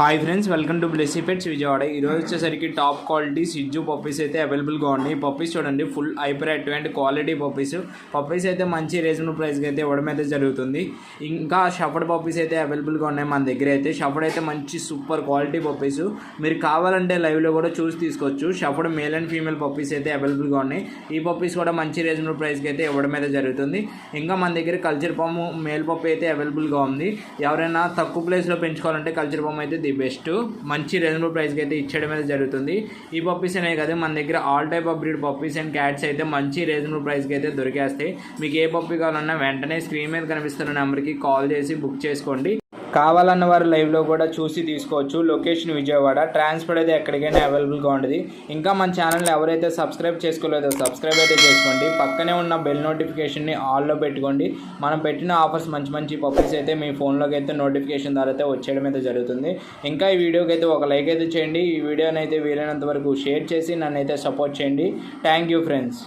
Hi friends welcome to Blessy pets Vijayawada ఈరోజు వచ్చేసరికి top quality సిజ్జు puppies అయితే అవైలబుల్గా ఉన్నాయి. పప్పీస్ చూడండి ఫుల్ హైపర్ అటువంటి క్వాలిటీ పప్పీస్ పప్పీస్ అయితే మంచి రీజనబుల్ ప్రైస్కి అయితే ఇవ్వడం అయితే జరుగుతుంది. ఇంకా షఫడ్ పప్పీస్ అయితే అవైలబుల్గా ఉన్నాయి మన దగ్గర అయితే. షఫడ్ అయితే మంచి సూపర్ క్వాలిటీ పప్పీస్ మీరు కావాలంటే లైవ్లో కూడా చూసి తీసుకోవచ్చు. Shepherd male and female puppies అయితే అవైలబుల్గా ఉన్నాయి. ఈ పప్పీస్ కూడా మంచి రీజనబుల్ ప్రైస్కి అయితే ఇవ్వడం అయితే జరుగుతుంది. ఇంకా మన దగ్గర కల్చర్ పాము మేల్ పప్పి అయితే అవైలబుల్గా ఉంది. ఎవరైనా తక్కువ ప్లేస్లో పెంచుకోవాలంటే కల్చర్ పాము అయితే ది బెస్ట్. మంచి రీజనబుల్ ప్రైస్కి అయితే ఇచ్చడం అయితే జరుగుతుంది. ఈ పప్పీస్ అనేవి కదా మన దగ్గర all type of breed puppies and cats అయితే మంచి రీజనబుల్ ప్రైస్కి అయితే దొరికేస్తాయి. మీకు ఏ పప్పీ కావాలన్నా వెంటనే స్క్రీన్ మీద కనిపిస్తున్న నెంబర్కి కాల్ చేసి బుక్ చేసుకోండి. కావాలన్న వారు లైవ్లో కూడా చూసి తీసుకోవచ్చు. లొకేషన్ విజయవాడ. ట్రాన్స్పోర్ట్ అయితే ఎక్కడికైనా అవైలబుల్గా ఉంటుంది ఇంకా మన ఛానల్ని ఎవరైతే సబ్స్క్రైబ్ చేసుకోలేదో సబ్స్క్రైబ్ అయితే చేసుకోండి. పక్కనే ఉన్న బెల్ నోటిఫికేషన్ని ఆల్లో పెట్టుకోండి. మనం పెట్టిన ఆఫర్స్ మంచి మంచి పప్పుస్ అయితే మీ ఫోన్లోకి అయితే నోటిఫికేషన్ ద్వారా అయితే వచ్చేయడం అయితే జరుగుతుంది. ఇంకా ఈ వీడియోకి అయితే ఒక లైక్ అయితే చేయండి. ఈ వీడియోని అయితే వీలైనంత వరకు షేర్ చేసి నన్ను అయితే సపోర్ట్ చేయండి. Thank you friends